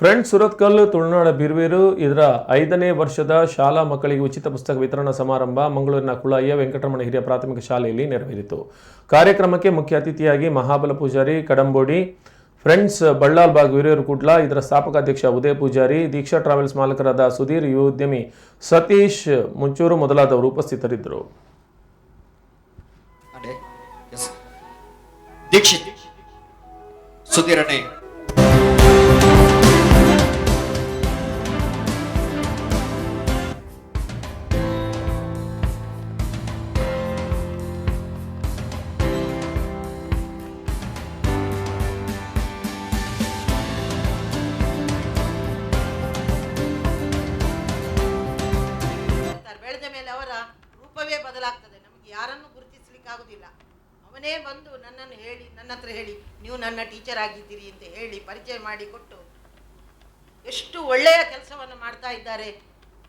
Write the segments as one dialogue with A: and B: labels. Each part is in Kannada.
A: ಫ್ರೆಂಡ್ ಸುರತ್ಕಲ್ ತುಳುನಾಡ ಬಿರ್ವೇರು ಇದರ ಐದನೇ ವರ್ಷದ ಶಾಲಾ ಮಕ್ಕಳಿಗೆ ಉಚಿತ ಪುಸ್ತಕ ವಿತರಣಾ ಸಮಾರಂಭ ಮಂಗಳೂರಿನ ಕುಳಾಯಿಯ ವೆಂಕಟರಮಣ ಹಿರಿಯ ಪ್ರಾಥಮಿಕ ಶಾಲೆಯಲ್ಲಿ ನೆರವೇರಿತು. ಕಾರ್ಯಕ್ರಮಕ್ಕೆ ಮುಖ್ಯ ಅತಿಥಿಯಾಗಿ ಮಹಾಬಲ ಪೂಜಾರಿ ಕಡಂಬೋಡಿ ಫ್ರೆಂಡ್ಸ್ ಬಳ್ಳಾಲ್ ಬಾಗ್ ವೀರೇರು ಕುಡ್ಲ, ಇದರ ಸ್ಥಾಪಕ ಅಧ್ಯಕ್ಷ ಉದಯ ಪೂಜಾರಿ, ದೀಕ್ಷಾ ಟ್ರಾವೆಲ್ಸ್ ಮಾಲಕರಾದ ಸುಧೀರ್ ಯುವೋದ್ಯಮಿ ಸತೀಶ್ ಮುಂಚೂರು ಮೊದಲಾದವರು ಉಪಸ್ಥಿತರಿದ್ದರು.
B: ದೀಕ್ಷಿತ್ ಸುಧೀರನೆ
C: ಮೇಲೆ ಅವರ ರೂಪವೇ ಬದಲಾಗ್ತದೆ. ನಮಗೆ ಯಾರನ್ನು ಗುರುತಿಸ್ಲಿಕ್ಕೆ ಆಗುದಿಲ್ಲ ಅವನೇ ಬಂದು ನನ್ನನ್ನು ಹೇಳಿ, ನನ್ನ ಹತ್ರ ಹೇಳಿ, ನೀವು ನನ್ನ ಟೀಚರ್ ಆಗಿದ್ದೀರಿ ಅಂತ ಹೇಳಿ ಪರಿಚಯ ಮಾಡಿಕೊಟ್ಟು ಎಷ್ಟು ಒಳ್ಳೆಯ ಕೆಲಸವನ್ನು ಮಾಡ್ತಾ ಇದ್ದಾರೆ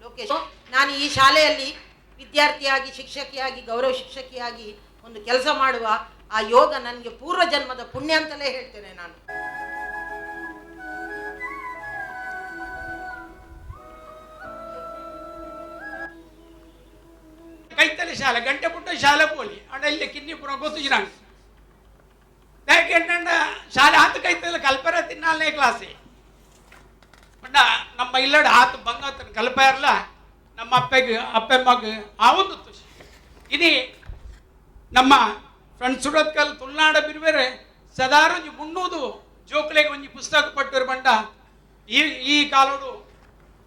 C: ಲೋಕೇಶ್. ನಾನು ಈ ಶಾಲೆಯಲ್ಲಿ ವಿದ್ಯಾರ್ಥಿಯಾಗಿ, ಶಿಕ್ಷಕಿಯಾಗಿ, ಗೌರವ ಶಿಕ್ಷಕಿಯಾಗಿ ಒಂದು ಕೆಲಸ ಮಾಡುವ ಆ ಯೋಗ ನನಗೆ ಪೂರ್ವ ಜನ್ಮದ ಪುಣ್ಯ ಅಂತಲೇ ಹೇಳ್ತೇನೆ ನಾನು.
D: ಕೈತಲೆ ಶಾಲೆ ಗಂಟೆ ಪುಟ್ಟ ಶಾಲೆ ಪೋಲಿ ಅಡಲ್ಲಿ ಕಿನ್ನಿ ಪುರ ಗೊತ್ತಿಜ್ರಂಗ್ దానికి ఏంటంటే చాలా ఆత కైతే కలపర తిన్నాలనే క్లాసే ಬಟ್ ನಮ್ಮ ಇಲ್ಲಡ ಆತ ಬಂಗಾತನ ಕಲ್ಪಾರಲ್ಲ ನಮ್ಮ ಅಪ್ಪಗೆ ಅಪ್ಪಮ್ಮಗೆ ಆ ಒಂದು ತುಷಿ ಇದು ನಮ್ಮ ಫ್ರೆಂಡ್ಸ್ ಸುಡತ್ಕಲ್ ತುಳುನಾಡ ಬಿರುವೆರೆ ಸದಾರು ಒಂಜಿ ಮುನ್ನೂದು ಜೋಕ್ಲೆಗೆ ಒಂಜಿ ಪುಸ್ತಕ ಪಟ್ಟರು ಬಂಡ ಈ ಈ ಕಾಲೋಡು